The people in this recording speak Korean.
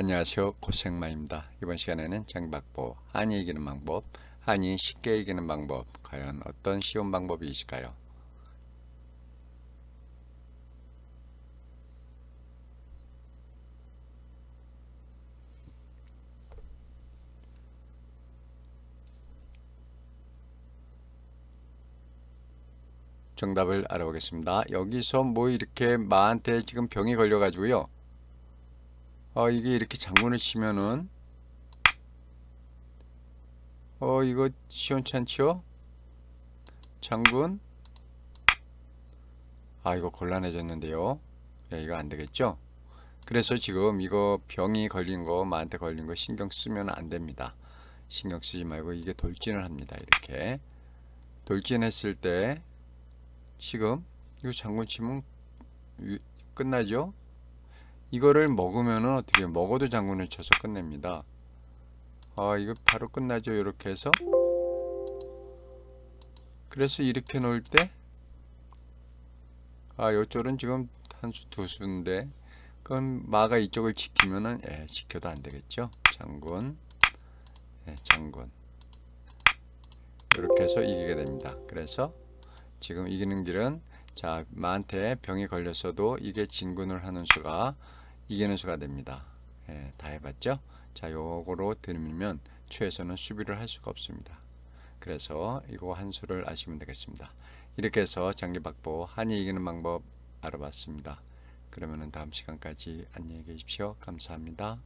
안녕하세요. 고생마입니다. 이번 시간에는 장박보 한이 이기는 방법 한이 쉽게 이기는 방법 과연 어떤 쉬운 방법이 있을까요? 정답을 알아보겠습니다. 여기서 뭐 이렇게 마한테 지금 병이 걸려 가지고요 어 이게 이렇게 장군을 치면은 어 이거 시원찮죠? 장군 아 이거 곤란해졌는데요 예, 이거 안되겠죠? 그래서 지금 이거 병이 걸린 거 마한테 걸린 거 신경 쓰면 안됩니다 신경 쓰지 말고 이게 돌진을 합니다 이렇게 돌진했을 때 지금 이거 장군 치면 끝나죠? 이거를 먹으면은 어떻게? 먹어도 장군을 쳐서 끝냅니다. 아 이거 바로 끝나죠 이렇게 해서 그래서 이렇게 놓을 때 아, 요쪽은 지금 한 수, 두 수인데, 그럼 마가 이쪽을 지키면은, 예, 지켜도 안 되겠죠? 장군, 예, 장군. 이렇게 해서 이기게 됩니다. 그래서 지금 이기는 길은, 자, 마한테 병이 걸렸어도 이게 진군을 하는 수가 이기는 수가 됩니다. 예, 다 해봤죠? 자, 요거로 들으면 최에서는 수비를 할 수가 없습니다. 그래서 이거 한 수를 아시면 되겠습니다. 이렇게 해서 장기박보 한이 이기는 방법 알아봤습니다. 그러면 다음 시간까지 안녕히 계십시오. 감사합니다.